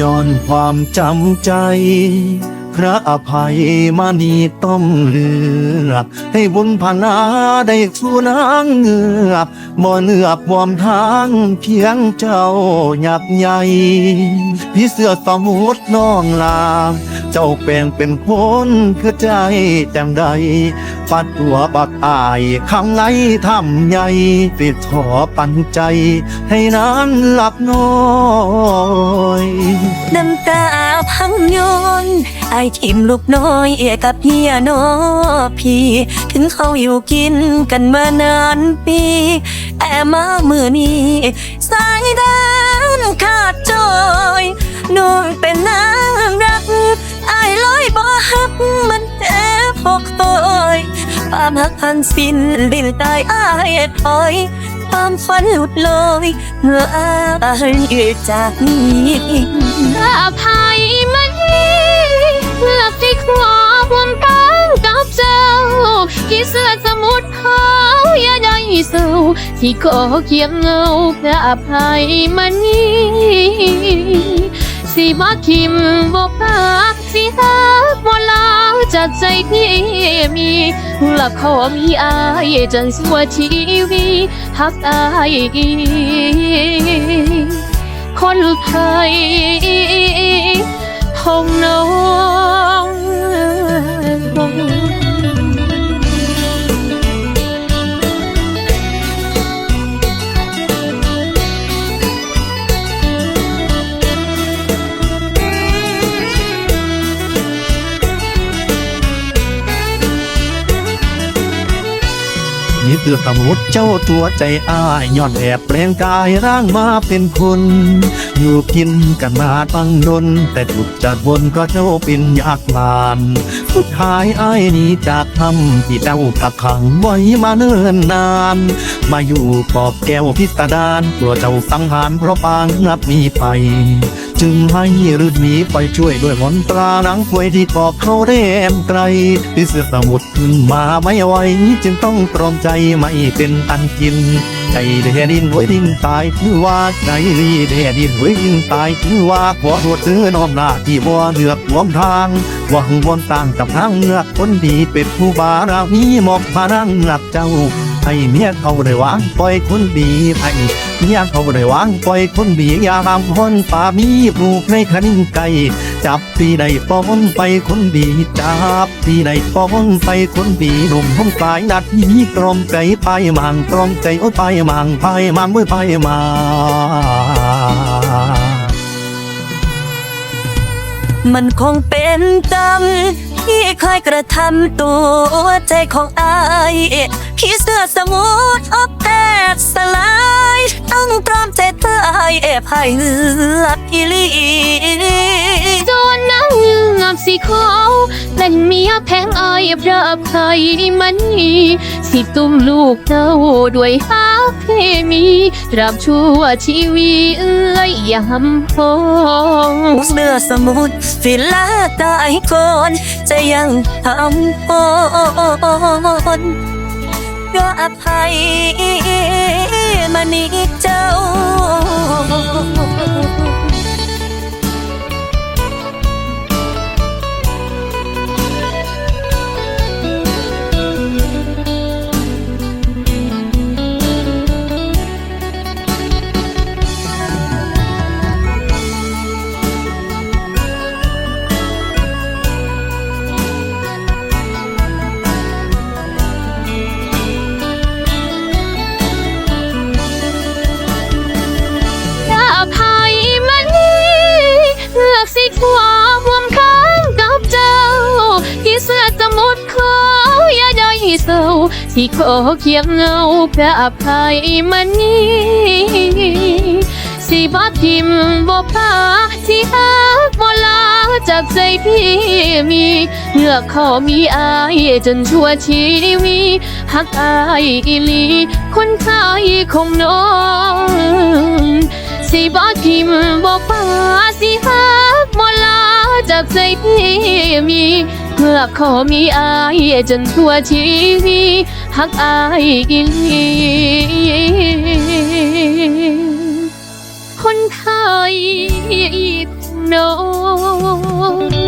ย้อนความจำใจ พระอภัยมานีต้องเลือกให้บุญพานาได้สู่นางเงือกบ่เนือบวอมทางเพียงเจ้าหยักใหญ่พี่เสือสมุดน้องลาเจ้าแปลงเป็นคนคือใจจังใดฟัดตัวบักอายคำไหลทำใหญ่ปิดถอปันใจ ให้นางหลับน้อย น้ำตาพังยนไอายทิมลูกน้อยเอกับเฮียน้อพี่ ถึงเขาอยู่กินกันมานานปี แต่มาเมื่อนี้สายแดนขาดจอยน้องเป็นนางรักไอายลอยบ่ฮักมันแท้พกตัวความหักพันสิ้นดินตายอายถอยความฝันหลุดลอยเมื่ออายจากนี้อภัยมัน หลับที่ครอบวงตั้งกับเจ้าที่เสื้อสมุดเขาอย่าได้เศร้าที่ขอเคียงเงาพระอภัยมันนี้สิมาคิมบอกปากสิฮักบ่ลาจากใจที่มีหลับขอมีอายจนสัวชีวิตฮักอายอีกคนไทย นี่เตือตำรวจเจ้าตัวใจอ้ายย้อนแอบแปลงกายร่างมาเป็นคน อยู่กินกันมาตั้งนน แต่ถูกจัดวนก็เจ้าเป็นยากมาน สุดท้ายอ้ายนี้จากทำที่เจ้ากักขังไว้มาเนิ่นนาน มาอยู่ปอบแก้วพิสดารกลัวเจ้าสังหารเพราะปางงับมีไป จึงให้ฤดหนีไปช่วยด้วยมนตราหนังควยที่ปอกเขาได้แอมไกลที่เสือสมุดขึ้นมาไม่ไหวจึงต้องตรอมใจไม่เป็นอันกินใจแดดินไว้ดินตายถือว่าใจลีแดดินไว้ดินตายถือว่าขอโทษซื้อน้อมหน้าที่บ่เลือกหวมทาง หวังวนต่างกับทางเงือกคนดีเป็นผู้บารามีหมอกพานังหลับเจ้าให้เมียเขาได้วางปล่อยคนดีให้เมียเขาได้วางปล่อยคนดีอย่าทำคนป่ามีปลูกในคันไก่จับปีใดป้อนไปคนดีจับปีใดป้อนไปคนดีหนุ่มห้องสายนัดนี้ตรอมใจไปมังตรอมใจโอ้ยไปมังไปมังเมื่อไปมา มันคงเป็นกรรมที่เคยกระทำตัวใจของอายพี่เสื้อสมุทอบแตกสลายต้องตรอมใจเธออายเอพายเลือดอีหลีโดนนางงับสีขาวเป็นเมียแพงอายพระอภัยมันนี่สิตุ้มลูกเจ้าด้วยฮั กเคมีรับชั่วชีวีเอื้อยยำพงเมื่อสมุดฟิลาตายก่อนจะยังทำพนก็อภัยมานี้เจ้า ที่ขอเคียงเงาพระอภัยมันนี่สิบ่ทิมบ่พาที่ฮักบ่ลาจากใจพี่มีเลือกขอมีอายจนชั่วชีวิตฮักอายอีลีคนไทยคงน้องสิบอกทิมบอกป้าสิฮักบ่ลาจากใจพี่มีเมื่อขอมีอายจนทั่วชีวิ หักอายกิหลีคนไทยคนน้อง